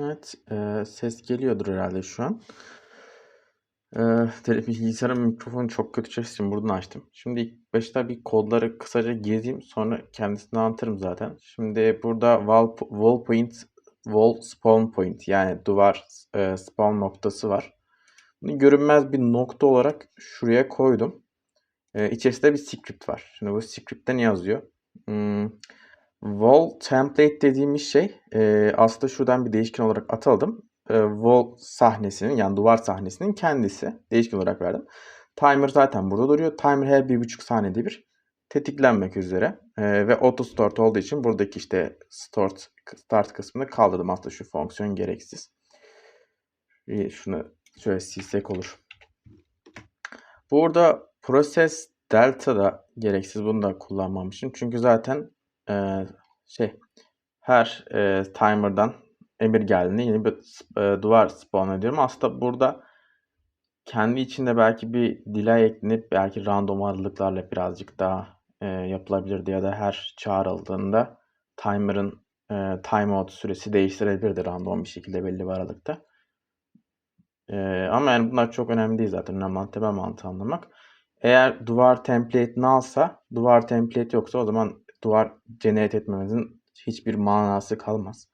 Evet, eee, ses geliyordur herhalde şu an. Tele bilgisayarın mikrofonu çok kötü çalıştığı için buradan açtım. Şimdi ilk başta bir kodları kısaca gezeyim, sonra kendisini anlatırım zaten. Şimdi burada wall wall point wall spawn point yani duvar, eee, spawn noktası var. Bunu görünmez bir nokta olarak şuraya koydum. Eee, içerisinde bir script var. Şimdi bu script'te yazıyor? Imm, wall template dediğimiz şey, eee, aslında şuradan bir değişken olarak ataladım. Eee, wall sahnesinin yani duvar sahnesinin kendisi. Değişken olarak verdim. Timer zaten burada duruyor. Timer her 1,5 saniyede bir tetiklenmek üzere. Eee, ve auto start olduğu için buradaki işte start start kısmını kaldırdım. Aslında şu fonksiyon gereksiz. Bir şunu şöyle silsek olur. Burada process delta da gereksiz. Bunu da kullanmamışım. Çünkü zaten eee, şey her eee, timer'dan emir geldiğinde yeni bir eee, duvar spawn ediyorum. Aslında burada kendi içinde belki bir delay eklenip belki random aralıklarla birazcık daha eee, yapılabilirdi ya da her çağrıldığında timer'ın eee, timeout süresi değiştirebilirdi random bir şekilde belli bir aralıkta. Eee, ama yani bunlar çok önemli değil zaten. Önemli olan temel mantığı anlamak. Eğer duvar template nalsa, duvar template yoksa o zaman duvar generate etmemizin hiçbir manası kalmaz.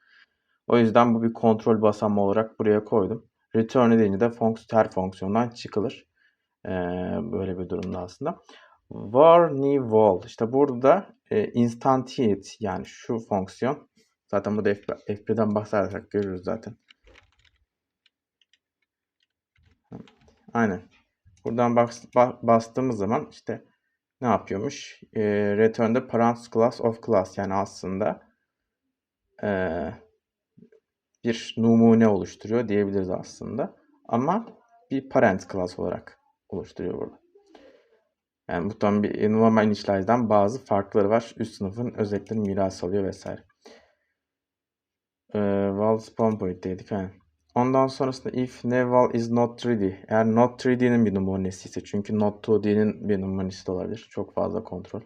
O yüzden bu bir kontrol basamağı olarak buraya koydum. Return edince de fonksiyon, her fonksiyondan çıkılır. Ee, böyle bir durumda aslında. Var new wall. İşte burada e, instantiate yani şu fonksiyon. Zaten bu da F1'den bahsedersek görürüz zaten. Aynen. Buradan bas, bastığımız zaman işte ne yapıyormuş? E, return'de parent class of class yani aslında e, bir numune oluşturuyor diyebiliriz aslında. Ama bir parent class olarak oluşturuyor burada. Yani bu tam bir normal initialize'dan bazı farkları var. Üst sınıfın özelliklerini miras alıyor vesaire. Ee, val spawn point dedik. Ondan sonrasında if neval is not 3D. Eğer not 3D'nin bir numunesi ise çünkü not 2D'nin bir numunesi de olabilir. Çok fazla kontrol.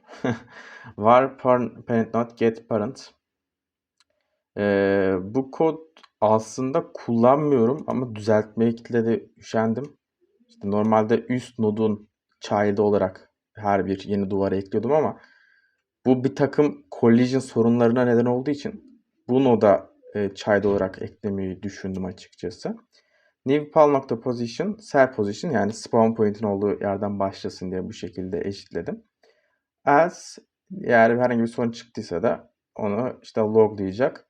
var parent not get parent. Ee, bu kod aslında kullanmıyorum ama düzeltmekle de üşendim. İşte normalde üst nodun child'ı olarak her bir yeni duvara ekliyordum ama bu bir takım collision sorunlarına neden olduğu için bu noda e, child olarak eklemeyi düşündüm açıkçası. New pal nokta position, cell position yani spawn point'in olduğu yerden başlasın diye bu şekilde eşitledim. Else eğer herhangi bir sorun çıktıysa da onu işte loglayacak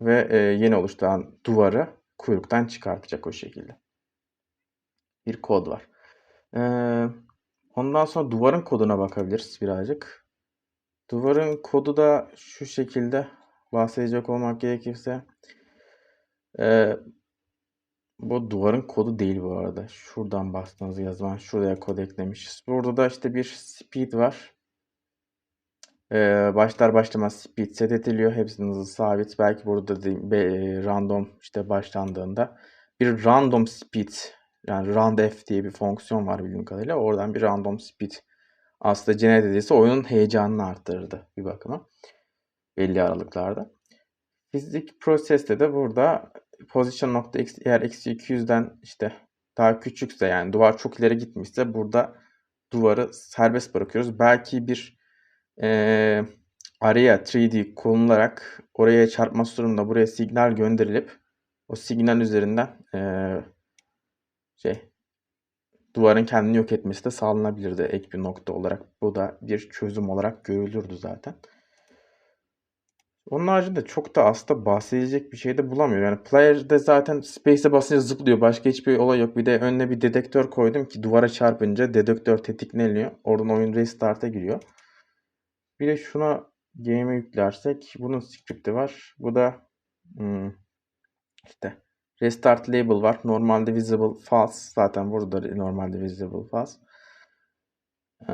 ve e, yeni oluşturan duvarı kuyruktan çıkartacak o şekilde. Bir kod var. E, ondan sonra duvarın koduna bakabiliriz birazcık. Duvarın kodu da şu şekilde bahsedecek olmak gerekirse e, bu duvarın kodu değil bu arada. Şuradan bastığınız yazman şuraya kod eklemişiz. Burada da işte bir speed var. Ee, başlar başlamaz speed set ediliyor. Hepsinin hızı sabit. Belki burada da be, random işte başlandığında bir random speed yani randf diye bir fonksiyon var bildiğim kadarıyla. Oradan bir random speed aslında generate edilse oyunun heyecanını arttırırdı bir bakıma. Belli aralıklarda. Fizik proseste de burada position nokta eğer eksi 200'den işte daha küçükse yani duvar çok ileri gitmişse burada duvarı serbest bırakıyoruz. Belki bir e, araya 3D konularak oraya çarpma durumunda buraya signal gönderilip o signal üzerinden e, şey duvarın kendini yok etmesi de sağlanabilirdi ek bir nokta olarak. Bu da bir çözüm olarak görülürdü zaten. Onun haricinde çok da aslında bahsedecek bir şey de bulamıyorum. Yani player'de zaten space'e basınca zıplıyor. Başka hiçbir olay yok. Bir de önüne bir dedektör koydum ki duvara çarpınca dedektör tetikleniyor. Oradan oyun restart'a giriyor. Bir de şuna game'e yüklersek bunun script'i var. Bu da hmm, işte restart label var. Normalde visible false. Zaten burada normalde visible false. Ee,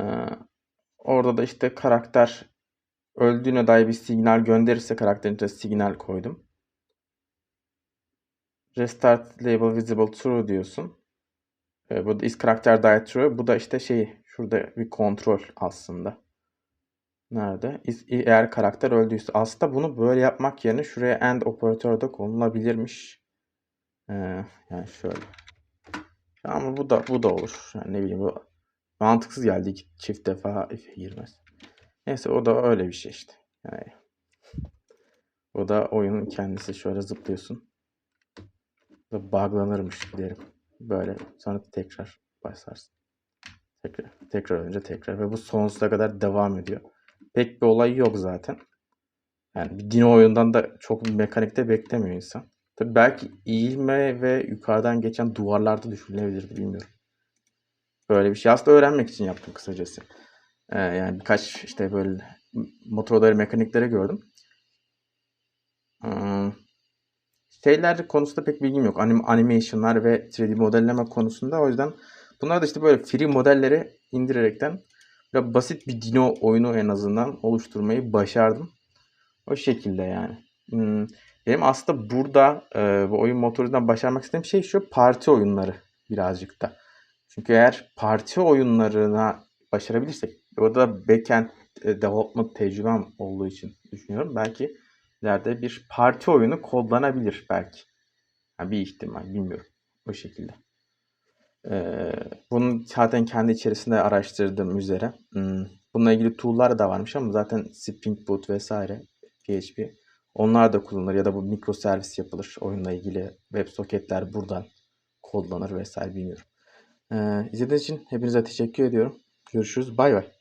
orada da işte karakter öldüğüne dair bir signal gönderirse karakterin içine signal koydum. Restart label visible true diyorsun. Ee, bu da is karakter die true. Bu da işte şey şurada bir kontrol aslında. Nerede? Is- Eğer karakter öldüyse. Aslında bunu böyle yapmak yerine şuraya end operatörü de konulabilirmiş. Ee, yani şöyle. Ama bu da bu da olur. Yani ne bileyim bu mantıksız geldi. İki çift defa girmez. Neyse o da öyle bir şey işte. Yani o da oyunun kendisi. Şöyle zıplıyorsun. Da buglanırmış derim. Böyle sonra tekrar başlarsın. Tekrar, tekrar önce tekrar ve bu sonsuza kadar devam ediyor. Pek bir olay yok zaten. Yani bir Dino oyundan da çok bir mekanikte beklemiyor insan. Tabii belki eğilme ve yukarıdan geçen duvarlarda düşünülebilir bilmiyorum. Böyle bir şey aslında öğrenmek için yaptım kısacası. Ee, yani birkaç işte böyle motorları mekanikleri gördüm. Hmm. Şeyler konusunda pek bilgim yok. Anim, animationlar ve 3D modelleme konusunda. O yüzden bunlar da işte böyle free modelleri indirerekten böyle basit bir Dino oyunu en azından oluşturmayı başardım. O şekilde yani. Hmm. Benim aslında burada e, bu oyun motorundan başarmak istediğim şey şu parti oyunları birazcık da. Çünkü eğer parti oyunlarına başarabilirsek orada backend e, development tecrübem olduğu için düşünüyorum. Belki ileride bir parti oyunu kodlanabilir belki. Yani bir ihtimal bilmiyorum. O şekilde. Ee, bunu zaten kendi içerisinde araştırdığım üzere. Hmm, Bununla ilgili tool'lar da varmış ama zaten Spring Boot vesaire PHP onlar da kullanılır ya da bu mikroservis yapılır. Oyunla ilgili WebSocket'ler buradan kodlanır vesaire bilmiyorum. Ee, izlediğiniz için hepinize teşekkür ediyorum. Görüşürüz. Bay bay.